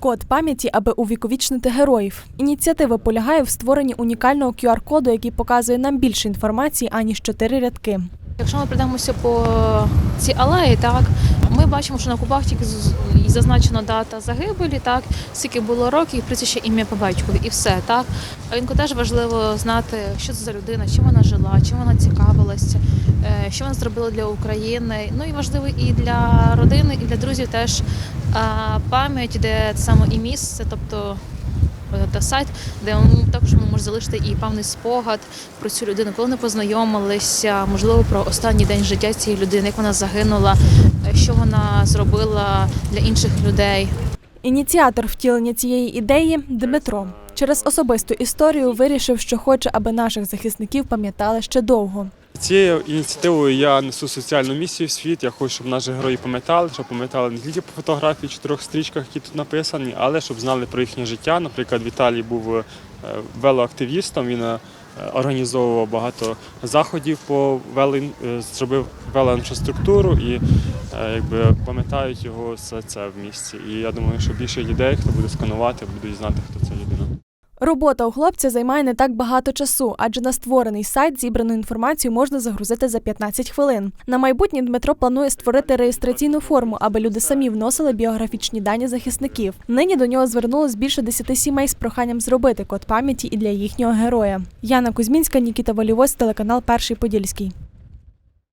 Код пам'яті, аби увіковічнити героїв. Ініціатива полягає в створенні унікального QR-коду, який показує нам більше інформації аніж чотири рядки. Якщо ми прийдемося по цій алеї, так ми бачимо, що на кубах тільки зазначена дата загибелі, так скільки було років, і прізвище ім'я по батькові, і все так. А інколи теж важливо знати, що це за людина, чим вона жила, чим вона цікавилася, е, що вона зробила для України. Ну і важливо і для родини, і для друзів теж пам'ять, де саме і місце, тобто. е, Та сайт, де також ми можемо залишити і певний спогад про цю людину, коли вони познайомилися, можливо, про останній день життя цієї людини, як вона загинула, е, що вона зробила для інших людей. Ініціатор втілення цієї ідеї Дмитро. Через особисту історію вирішив, що хоче, аби наших захисників пам'ятали ще довго. Цією ініціативою я несу соціальну місію в світ. Я хочу, щоб наші герої пам'ятали, щоб пам'ятали не тільки по фотографії, чотирьох стрічках, які тут написані, але щоб знали про їхнє життя. Наприклад, Віталій був е, велоактивістом. Він е, організовував багато заходів по вело, е, зробив велоінфраструктуру і якби пам'ятають його все це в місті. І я думаю, що більше людей, хто буде сканувати, будуть знати, хто ця людина. Робота у хлопця займає не так багато часу, адже на створений сайт зібрану інформацію можна загрузити за 15 хвилин. На майбутнє Дмитро планує створити реєстраційну форму, аби люди самі вносили біографічні дані захисників. Нині до нього звернулось більше 10 сімей з проханням зробити код пам'яті і для їхнього героя. Яна Кузьмінська, Нікіта Волівось, телеканал Перший Подільський.